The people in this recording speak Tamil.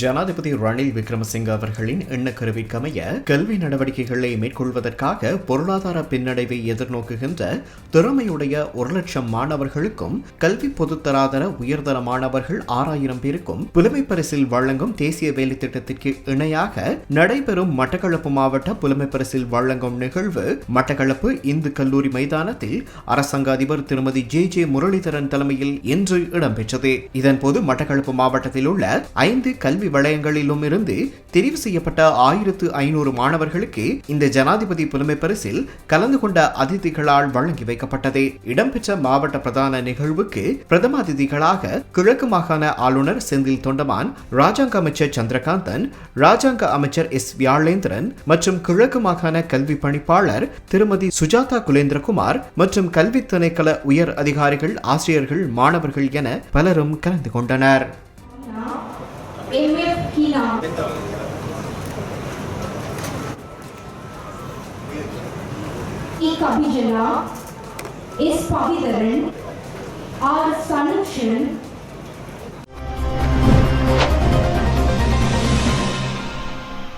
ஜனாதிபதி ரணில் விக்ரமசிங்க அவர்களின் எண்ணக்கருவிற்கமைய கல்வி நடவடிக்கைகளை மேற்கொள்வதற்காக பொருளாதார பின்னடைவை எதிர்நோக்குகின்ற திறமையுடைய ஒரு லட்சம் மாணவர்களுக்கும் கல்வி பொதுத்தராதர உயர்தர மாணவர்கள் ஆறாயிரம் பேருக்கும் புலமை பரிசில் வழங்கும் தேசிய வேலை திட்டத்திற்கு இணையாக நடைபெறும் மட்டக்களப்பு மாவட்ட புலமை பரிசில் வழங்கும் நிகழ்வு மட்டக்களப்பு இந்து கல்லூரி மைதானத்தில் அரசாங்க அதிபர் திருமதி ஜே ஜே முரளிதரன் தலைமையில் இன்று இடம்பெற்றது. இதன்போது மட்டக்களப்பு மாவட்டத்தில் உள்ள ஐந்து கல்வி கல்வி வளையங்களிலும் இருந்து தெரிவு செய்யப்பட்ட ஆயிரத்து ஐநூறு மாணவர்களுக்கு இந்த ஜனாதிபதி புலமை பரிசில் கலந்து கொண்ட அதிதிகளால் வழங்கி வைக்கப்பட்டது. இடம்பெற்ற மாவட்ட பிரதான நிகழ்வுக்கு பிரதம அதிதிகளாக கிழக்கு மாகாண ஆளுநர் செந்தில் தொண்டமான் ராஜாங்க அமைச்சர் சந்திரகாந்தன் ராஜாங்க அமைச்சர் எஸ் வியாழேந்திரன் மற்றும் கிழக்கு மாகாண கல்வி பணிப்பாளர் திருமதி சுஜாதா குலேந்திரகுமார் மற்றும் கல்வி திணைக்கள உயர் அதிகாரிகள் ஆசிரியர்கள் மாணவர்கள் என பலரும் கலந்து கொண்டனர். एमएफ की नाम। एक अभिजना इस पवित्रन और संरक्षण